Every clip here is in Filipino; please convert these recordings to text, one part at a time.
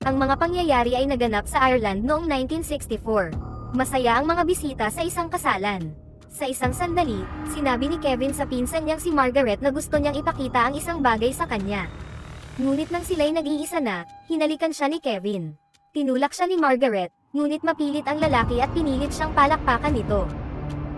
Ang mga pangyayari ay naganap sa Ireland noong 1964. Masaya ang mga bisita sa isang kasalan. Sa isang sandali, sinabi ni Kevin sa pinsan niyang si Margaret na gusto niyang ipakita ang isang bagay sa kanya. Ngunit nang sila'y nag-iisa na, hinalikan siya ni Kevin. Tinulak siya ni Margaret, ngunit mapilit ang lalaki at pinilit siyang palakpakan nito.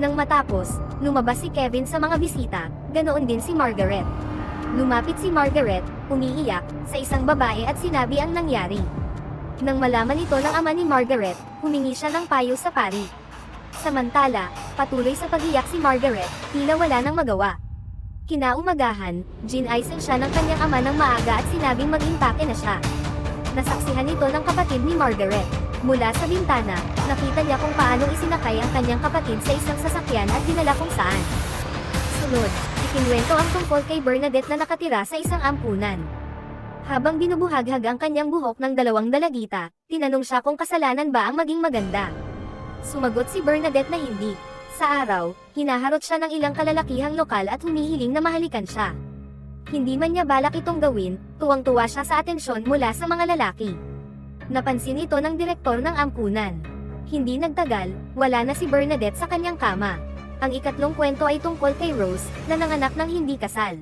Nang matapos, lumabas si Kevin sa mga bisita, ganoon din si Margaret. Lumapit si Margaret, umiiyak, sa isang babae at sinabi ang nangyari. Nang malaman ito ng ama ni Margaret, humingi siya ng payo sa pari. Samantala, patuloy sa pagiyak si Margaret, tila wala nang magawa. Kinaumagahan, ginaisen siya ng kanyang ama ng maaga at sinabing mag-impake na siya. Nasaksihan ito ng kapatid ni Margaret. Mula sa bintana, nakita niya kung paano isinakay ang kanyang kapatid sa isang sasakyan at dinala kung saan. Sunod, ikinwento ang tungkol kay Bernadette na nakatira sa isang ampunan. Habang binubuhaghag ang kanyang buhok ng dalawang dalagita, tinanong siya kung kasalanan ba ang maging maganda. Sumagot si Bernadette na hindi. Sa araw, hinaharot siya ng ilang kalalakihang lokal at humihiling na mahalikan siya. Hindi man niya balak itong gawin, tuwang-tuwa siya sa atensyon mula sa mga lalaki. Napansin ito ng direktor ng ampunan. Hindi nagtagal, wala na si Bernadette sa kanyang kama. Ang ikatlong kwento ay tungkol kay Rose, na nanganak ng hindi kasal.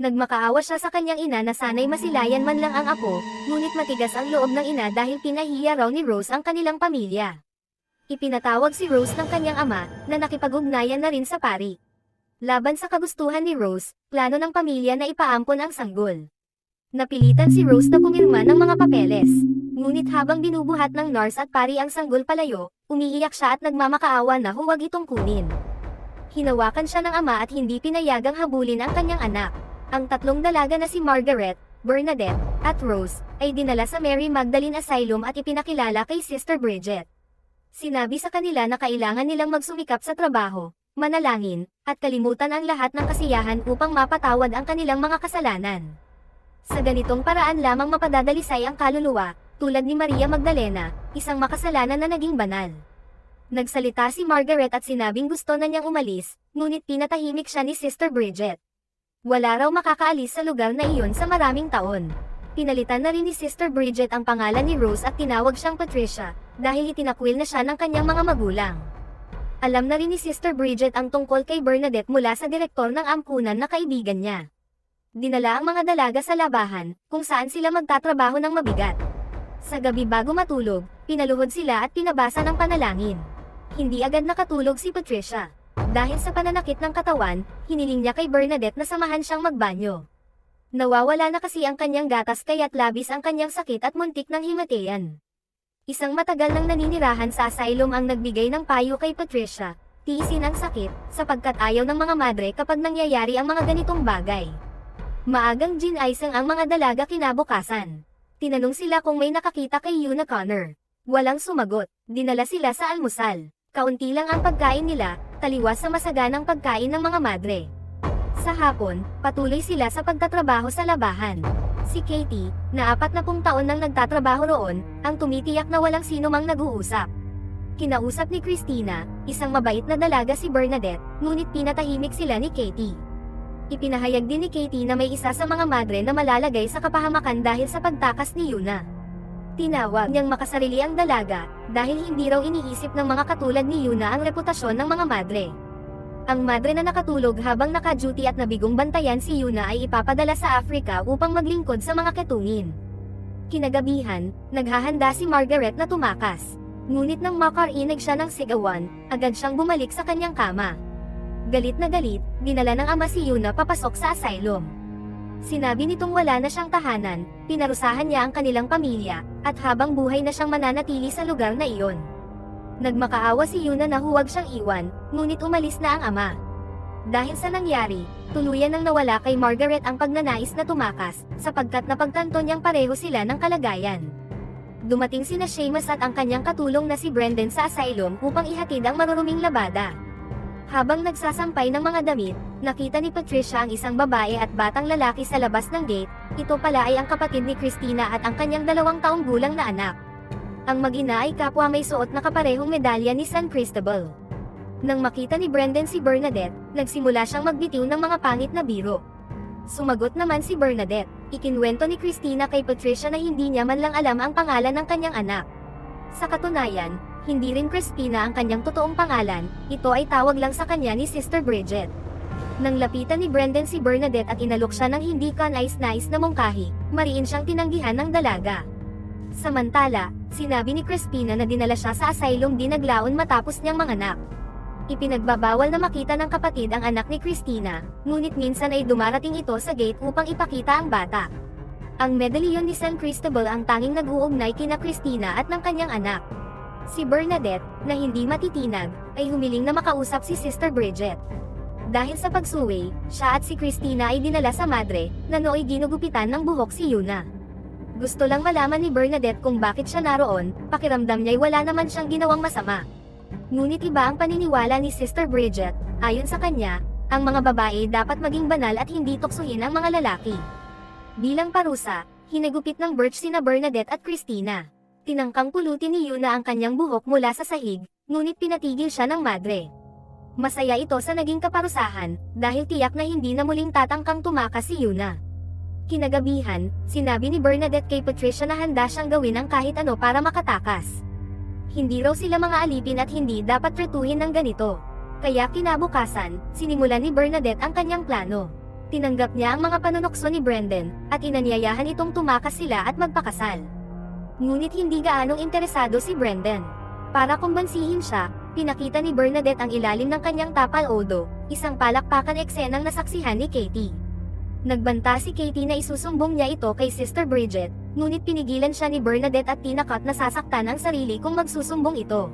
Nagmakaawa siya sa kanyang ina na sanay masilayan man lang ang apo, ngunit matigas ang loob ng ina dahil pinahiya raw ni Rose ang kanilang pamilya. Ipinatawag si Rose ng kanyang ama, na nakipag-ugnayan na rin sa pari. Laban sa kagustuhan ni Rose, plano ng pamilya na ipaampon ang sanggol. Napilitan si Rose na pumirma ng mga papeles. Ngunit habang binubuhat ng nurse at pari ang sanggol palayo, umiiyak siya at nagmamakaawa na huwag itong kunin. Hinawakan siya ng ama at hindi pinayagang habulin ang kanyang anak. Ang tatlong dalaga na si Margaret, Bernadette, at Rose, ay dinala sa Mary Magdalene Asylum at ipinakilala kay Sister Bridget. Sinabi sa kanila na kailangan nilang magsumikap sa trabaho, manalangin, at kalimutan ang lahat ng kasiyahan upang mapatawad ang kanilang mga kasalanan. Sa ganitong paraan lamang mapadadalisay ang kaluluwa, tulad ni Maria Magdalena, isang makasalanan na naging banal. Nagsalita si Margaret at sinabing gusto na niyang umalis, ngunit pinatahimik siya ni Sister Bridget. Wala raw makakaalis sa lugar na iyon sa maraming taon. Pinalitan na rin ni Sister Bridget ang pangalan ni Rose at tinawag siyang Patricia, dahil itinakwil na siya ng kanyang mga magulang. Alam na rin ni Sister Bridget ang tungkol kay Bernadette mula sa direktor ng ampunan na kaibigan niya. Dinala ang mga dalaga sa labahan, kung saan sila magtatrabaho ng mabigat. Sa gabi bago matulog, pinaluhod sila at pinabasa ng panalangin. Hindi agad nakatulog si Patricia. Dahil sa pananakit ng katawan, hiniling niya kay Bernadette na samahan siyang magbanyo. Nawawala na kasi ang kanyang gatas kaya't labis ang kanyang sakit at muntik ng himatayan. Isang matagal nang naninirahan sa asylum ang nagbigay ng payo kay Patricia, tiisin ang sakit, sapagkat ayaw ng mga madre kapag nangyayari ang mga ganitong bagay. Maagang ginaisang ang mga dalaga kinabukasan. Tinanong sila kung may nakakita kay Yuna Connor. Walang sumagot, dinala sila sa almusal. Kaunti lang ang pagkain nila, taliwas sa masaganang pagkain ng mga madre. Sa hapon, patuloy sila sa pagtatrabaho sa labahan. Si Katie, na apat na pung taon nang nagtatrabaho roon, ang tumitiyak na walang sino mang nag-uusap. Kinausap ni Christina, isang mabait na dalaga si Bernadette, ngunit pinatahimik sila ni Katie. Ipinahayag din ni Katie na may isa sa mga madre na malalagay sa kapahamakan dahil sa pagtakas ni Yuna. Tinawag niyang makasarili ang dalaga, dahil hindi raw iniisip ng mga katulad ni Yuna ang reputasyon ng mga madre. Ang madre na nakatulog habang naka-duty at nabigong bantayan si Yuna ay ipapadala sa Africa upang maglingkod sa mga ketungin. Kinagabihan, naghahanda si Margaret na tumakas. Ngunit nang makarinig siya ng sigawan, agad siyang bumalik sa kanyang kama. Galit na galit, dinala ng ama si Yuna papasok sa asylum. Sinabi nitong wala na siyang tahanan, pinarusahan niya ang kanilang pamilya, at habang buhay na siyang mananatili sa lugar na iyon. Nagmakaawa si Yuna na huwag siyang iwan, ngunit umalis na ang ama. Dahil sa nangyari, tuluyan nang nawala kay Margaret ang pagnanais na tumakas, sapagkat napagtanto niyang pareho sila ng kalagayan. Dumating sina Seamus at ang kanyang katulong na si Brendan sa asylum upang ihatid ang maruruming labada. Habang nagsasampay ng mga damit, nakita ni Patricia ang isang babae at batang lalaki sa labas ng gate, ito pala ay ang kapatid ni Christina at ang kanyang dalawang taong gulang na anak. Ang mag-ina ay kapwa may suot na kaparehong medalya ni San Cristobal. Nang makita ni Brendan si Bernadette, nagsimula siyang magbitiw ng mga pangit na biro. Sumagot naman si Bernadette, Ikinwento ni Christina kay Patricia na hindi niya man lang alam ang pangalan ng kanyang anak. Sa katunayan, hindi rin Crispina ang kanyang totoong pangalan, ito ay tawag lang sa kanya ni Sister Bridget. Nang lapitan ni Brendan si Bernadette at inalok siya ng hindi ka nais-nais na mungkahi, mariin siyang tinanggihan ng dalaga. Samantala, sinabi ni Crispina na dinala siya sa asylum di naglaon matapos niyang manganak. Ipinagbabawal na makita ng kapatid ang anak ni Christina, ngunit minsan ay dumarating ito sa gate upang ipakita ang bata. Ang medallion ni San Cristobal ang tanging nag-uugnay kina Christina at ng kanyang anak. Si Bernadette, na hindi matitinag, ay humiling na makausap si Sister Bridget. Dahil sa pagsuway, siya at si Christina ay dinala sa madre, na nooy ginugupitan ng buhok si Yuna. Gusto lang malaman ni Bernadette kung bakit siya naroon, pakiramdam niya'y wala naman siyang ginawang masama. Ngunit iba ang paniniwala ni Sister Bridget, ayon sa kanya, ang mga babae dapat maging banal at hindi tuksuhin ang mga lalaki. Bilang parusa, hinagupit ng Birch sina Bernadette at Christina. Tinangkang pulutin ni Yuna ang kanyang buhok mula sa sahig, ngunit pinatigil siya ng madre. Masaya ito sa naging kaparusahan, dahil tiyak na hindi na muling tatangkang tumakas si Yuna. Kinagabihan, sinabi ni Bernadette kay Patricia na handa siyang gawin ang kahit ano para makatakas. Hindi raw sila mga alipin at hindi dapat tretuhin ng ganito. Kaya kinabukasan, sinimulan ni Bernadette ang kanyang plano. Tinanggap niya ang mga panunokso ni Brendan, at inanyayahan itong tumakas sila at magpakasal. Ngunit hindi gaanong interesado si Brendan. Para kumbansihin siya, pinakita ni Bernadette ang ilalim ng kanyang tapal odo, isang palakpakan eksenang nasaksihan ni Katie. Nagbanta si Katie na isusumbong niya ito kay Sister Bridget, ngunit pinigilan siya ni Bernadette at tinakat na sasaktan ang sarili kung magsusumbong ito.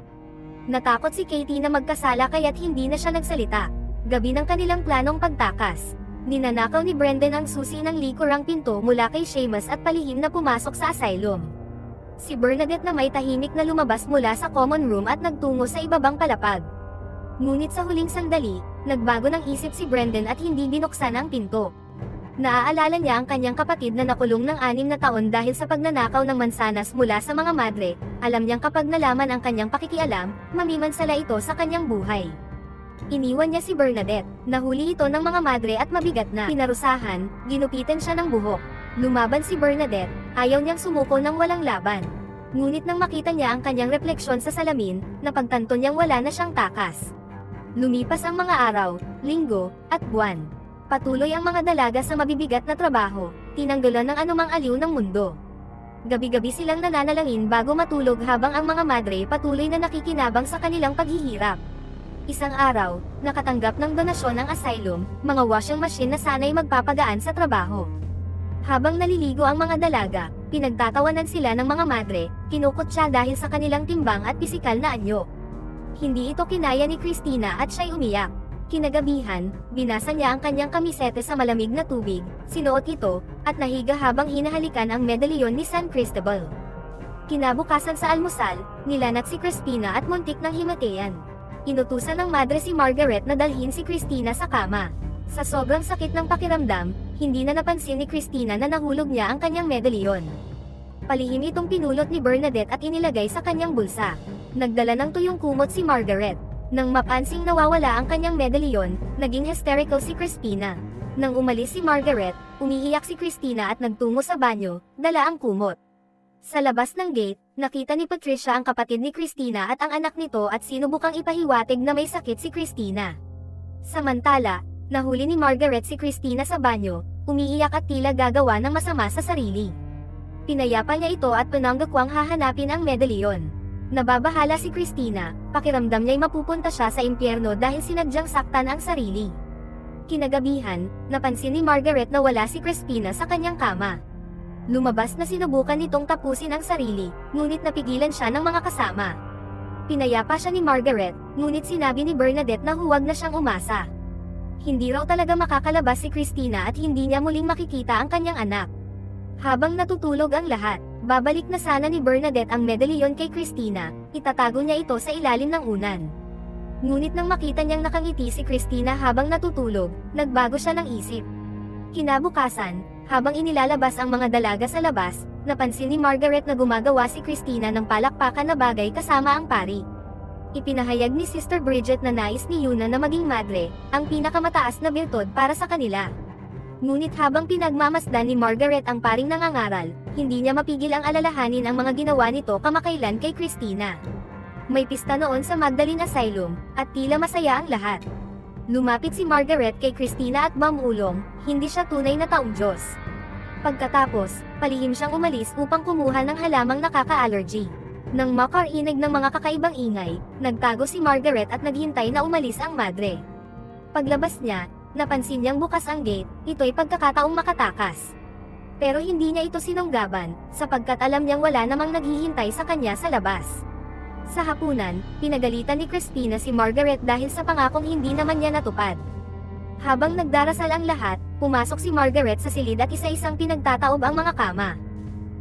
Natakot si Katie na magkasala kaya't hindi na siya nagsalita. Gabi ng kanilang planong pagtakas. Ninanakaw ni Brendan ang susi ng likurang pinto mula kay Seamus at palihim na pumasok sa asylum. Si Bernadette na may tahimik na lumabas mula sa common room at nagtungo sa ibabang palapag. Ngunit sa huling sandali, nagbago ng isip si Brendan at hindi binuksan ang pinto. Naaalala niya ang kanyang kapatid na nakulong ng anim na taon dahil sa pagnanakaw ng mansanas mula sa mga madre, alam niyang kapag nalaman ang kanyang pakikialam, mamimansala ito sa kanyang buhay. Iniwan niya si Bernadette, nahuli ito ng mga madre at mabigat na pinarusahan, ginupitan siya ng buhok. Lumaban si Bernadette, ayaw niyang sumuko ng walang laban. Ngunit nang makita niya ang kanyang refleksyon sa salamin, napagtanto niyang wala na siyang takas. Lumipas ang mga araw, linggo, at buwan. Patuloy ang mga dalaga sa mabibigat na trabaho, tinanggalan ng anumang aliw ng mundo. Gabi-gabi silang nananalangin bago matulog habang ang mga madre patuloy na nakikinabang sa kanilang paghihirap. Isang araw, nakatanggap ng donasyon ng asylum, mga washing machine na sanay magpapagaan sa trabaho. Habang naliligo ang mga dalaga, pinagtatawanan sila ng mga madre, kinukot siya dahil sa kanilang timbang at pisikal na anyo. Hindi ito kinaya ni Christina at siya'y umiyak. Kinagabihan, binasa niya ang kanyang kamisete sa malamig na tubig, sinuot ito, at nahiga habang hinahalikan ang medalyon ni San Cristobal. Kinabukasan sa almusal, nilanat si Crispina at muntik ng himatean. Inutusan ng madre si Margaret na dalhin si Christina sa kama. Sa sobrang sakit ng pakiramdam, hindi na napansin ni Christina na nahulog niya ang kanyang medalyon. Palihim itong pinulot ni Bernadette at inilagay sa kanyang bulsa. Nagdala ng tuyong kumot si Margaret. Nang mapansing nawawala ang kanyang medalyon, naging hysterical si Crispina. Nang umalis si Margaret, umiiyak si Christina at nagtungo sa banyo, dala ang kumot. Sa labas ng gate, nakita ni Patricia ang kapatid ni Christina at ang anak nito at sinubukang ipahiwatig na may sakit si Christina. Samantala, nahuli ni Margaret si Christina sa banyo, umiiyak at tila gagawa ng masama sa sarili. Pinayapa niya ito at pananggakwang hahanapin ang medalyon. Nababahala si Christina, pakiramdam niya'y mapupunta siya sa impyerno dahil sinadyang saktan ang sarili. Kinagabihan, napansin ni Margaret na wala si Crispina sa kanyang kama. Lumabas na sinubukan nitong tapusin ang sarili, ngunit napigilan siya ng mga kasama. Pinayapa siya ni Margaret, ngunit sinabi ni Bernadette na huwag na siyang umasa. Hindi raw talaga makakalabas si Christina at hindi niya muling makikita ang kanyang anak. Habang natutulog ang lahat, babalik na sana ni Bernadette ang medalyon kay Christina, itatago niya ito sa ilalim ng unan. Ngunit nang makita niyang nakangiti si Christina habang natutulog, nagbago siya ng isip. Kinabukasan, habang inilalabas ang mga dalaga sa labas, napansin ni Margaret na gumagawa si Christina ng palakpakan na bagay kasama ang pari. Ipinahayag ni Sister Bridget na nais ni Yuna na maging madre, ang pinakamataas na birtod para sa kanila. Ngunit habang pinagmamasdan ni Margaret ang paring nangangaral, hindi niya mapigil ang alalahanin ang mga ginawa nito kamakailan kay Christina. May pista noon sa Magdalene Asylum, at tila masaya ang lahat. Lumapit si Margaret kay Christina at mamulong, hindi siya tunay na taong Diyos. Pagkatapos, palihim siyang umalis upang kumuha ng halamang nakaka-allergy. Nang makarinig ng mga kakaibang ingay, nagtago si Margaret at naghintay na umalis ang madre. Paglabas niya, napansin niyang bukas ang gate, ito'y pagkakataong makatakas. Pero hindi niya ito sinunggaban, sapagkat alam niyang wala namang naghihintay sa kanya sa labas. Sa hapunan, pinagalitan ni Christina si Margaret dahil sa pangakong hindi naman niya natupad. Habang nagdarasal ang lahat, pumasok si Margaret sa silid at isa-isang pinagtataob ang mga kama.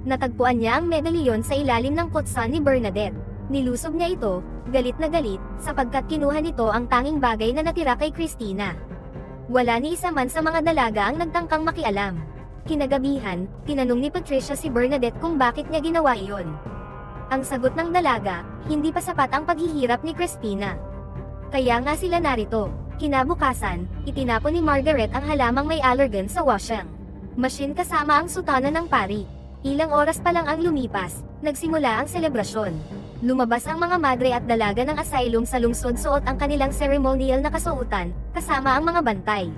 Natagpuan niya ang medalyon sa ilalim ng kutsan ni Bernadette. Nilusob niya ito, galit na galit, sapagkat kinuha nito ang tanging bagay na natira kay Christina. Wala ni isa man sa mga dalaga ang nagtangkang makialam. Kinagabihan, tinanong ni Patricia si Bernadette kung bakit niya ginawa iyon. Ang sagot ng dalaga, hindi pa sapat ang paghihirap ni Christina. Kaya nga sila narito. Kinabukasan, itinapon ni Margaret ang halamang may allergen sa washing machine kasama ang sutana ng pari. Ilang oras pa lang ang lumipas, nagsimula ang selebrasyon. Lumabas ang mga madre at dalaga ng asylum sa lungsod suot ang kanilang ceremonial na kasuotan, kasama ang mga bantay.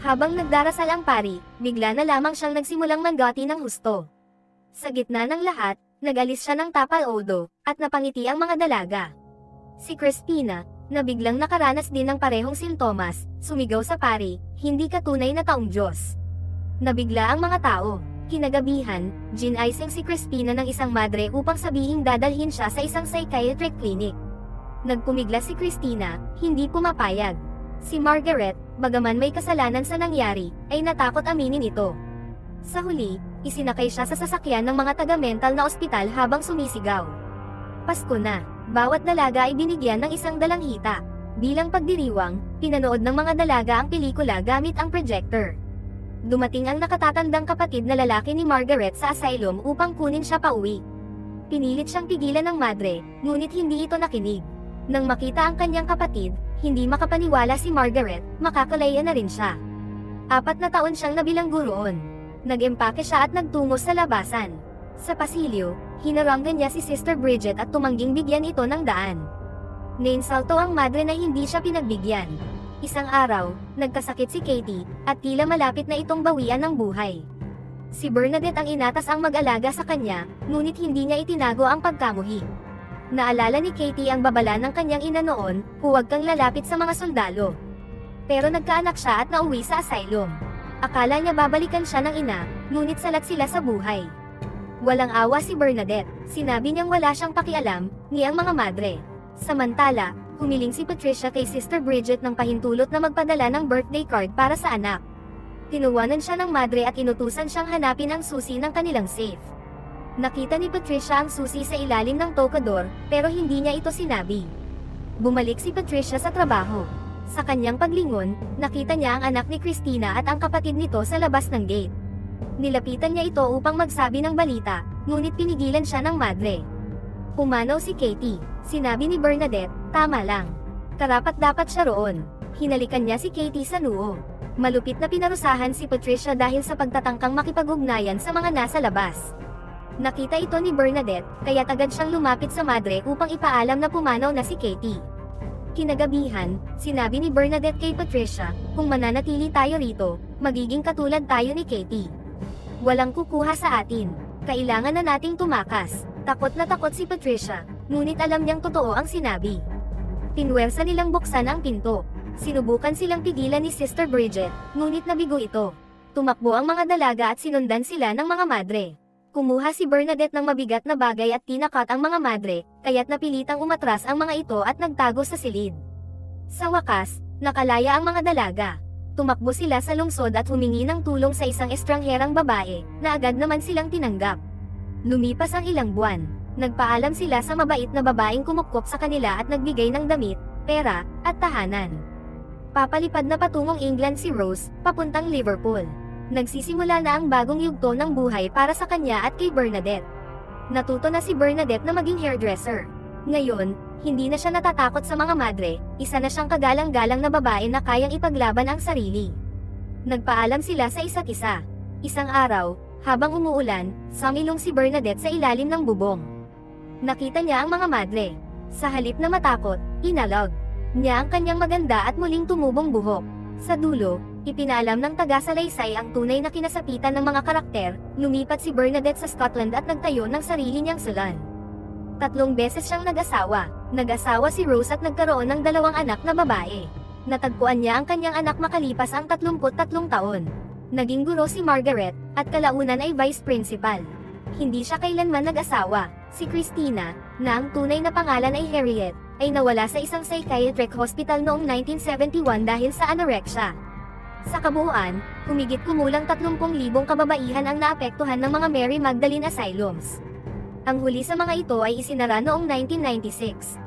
Habang nagdarasal ang pari, bigla na lamang siyang nagsimulang manggati ng husto. Sa gitna ng lahat, nagalis siya ng tapal odo, at napangiti ang mga dalaga. Si Christina, na biglang nakaranas din ng parehong sintomas, sumigaw sa pari, hindi ka tunay na taong Diyos. Nabigla ang mga tao. Kinagabihan, ginaising si Christina ng isang madre upang sabihing dadalhin siya sa isang psychiatric clinic. Nagpumigla si Christina, hindi pumapayag. Si Margaret, bagaman may kasalanan sa nangyari, ay natakot aminin ito. Sa huli, isinakay siya sa sasakyan ng mga taga-mental na ospital habang sumisigaw. Pasko na, bawat dalaga ay binigyan ng isang dalang hita. Bilang pagdiriwang, pinanood ng mga dalaga ang pelikula gamit ang projector. Dumating ang nakatatandang kapatid na lalaki ni Margaret sa asylum upang kunin siya pauwi. Pinilit siyang pigilan ng madre, ngunit hindi ito nakinig. Nang makita ang kanyang kapatid, hindi makapaniwala si Margaret, makakalaya na rin siya. Apat na taon siyang nabilanggo roon. Nag-empake siya at nagtungo sa labasan. Sa pasilyo, hinaranggan niya si Sister Bridget at tumangging bigyan ito ng daan. Nainsalto ang madre na hindi siya pinagbigyan. Isang araw, nagkasakit si Katie, at tila malapit na itong bawian ng buhay. Si Bernadette ang inatas ang mag-alaga sa kanya, ngunit hindi niya itinago ang pagkamuhi. Naalala ni Katie ang babala ng kanyang ina noon, huwag kang lalapit sa mga sundalo. Pero nagkaanak siya at nauwi sa asylum. Akala niya babalikan siya ng ina, ngunit salat sila sa buhay. Walang awa si Bernadette, sinabi niyang wala siyang pakialam, ni ang mga madre. Samantala, humiling si Patricia kay Sister Bridget ng pahintulot na magpadala ng birthday card para sa anak. Tinuwanan siya ng madre at inutusan siyang hanapin ang susi ng kanilang safe. Nakita ni Patricia ang susi sa ilalim ng tokador, pero hindi niya ito sinabi. Bumalik si Patricia sa trabaho. Sa kanyang paglingon, nakita niya ang anak ni Christina at ang kapatid nito sa labas ng gate. Nilapitan niya ito upang magsabi ng balita, ngunit pinigilan siya ng madre. Pumanaw si Katie. Sinabi ni Bernadette, tama lang. Karapat dapat siya roon. Hinalikan niya si Katie sa noo. Malupit na pinarusahan si Patricia dahil sa pagtatangkang makipag-ugnayan sa mga nasa labas. Nakita ito ni Bernadette, kaya agad siyang lumapit sa madre upang ipaalam na pumanaw na si Katie. Kinagabihan, sinabi ni Bernadette kay Patricia, kung mananatili tayo rito, magiging katulad tayo ni Katie. Walang kukuha sa atin. Kailangan na nating tumakas. Takot na takot si Patricia, ngunit alam niyang totoo ang sinabi. Pinwersa nilang buksan ang pinto. Sinubukan silang pigilan ni Sister Bridget, ngunit nabigo ito. Tumakbo ang mga dalaga at sinundan sila ng mga madre. Kumuha si Bernadette ng mabigat na bagay at tinakat ang mga madre, kaya't napilitang umatras ang mga ito at nagtago sa silid. Sa wakas, nakalaya ang mga dalaga. Tumakbo sila sa lungsod at humingi ng tulong sa isang estrangherang babae, na agad naman silang tinanggap. Lumipas ang ilang buwan. Nagpaalam sila sa mabait na babaeng kumukop sa kanila at nagbigay ng damit, pera, at tahanan. Papalipad na patungong England si Rose, papuntang Liverpool. Nagsisimula na ang bagong yugto ng buhay para sa kanya at kay Bernadette. Natuto na si Bernadette na maging hairdresser. Ngayon, hindi na siya natatakot sa mga madre, isa na siyang kagalang-galang na babae na kayang ipaglaban ang sarili. Nagpaalam sila sa isa't isa. Isang araw, habang umuulan, sumilong si Bernadette sa ilalim ng bubong. Nakita niya ang mga madre. Sa halip na matakot, inalog niya ang kanyang maganda at muling tumubong buhok. Sa dulo, ipinaalam ng taga-salaysay ang tunay na kinasapitan ng mga karakter, lumipat si Bernadette sa Scotland at nagtayo ng sarili niyang salon. Tatlong beses siyang nag-asawa. Nag-asawa si Rose at nagkaroon ng dalawang anak na babae. Natagpuan niya ang kanyang anak makalipas ang 33 taon. Naging guro si Margaret, at kalaunan ay vice principal. Hindi siya kailanman nag-asawa. Si Christina, na ang tunay na pangalan ay Harriet, ay nawala sa isang psychiatric hospital noong 1971 dahil sa anorexia. Sa kabuuan, humigit kumulang 30,000 kababaihan ang naapektuhan ng mga Mary Magdalene Asylums. Ang huli sa mga ito ay isinara noong 1996.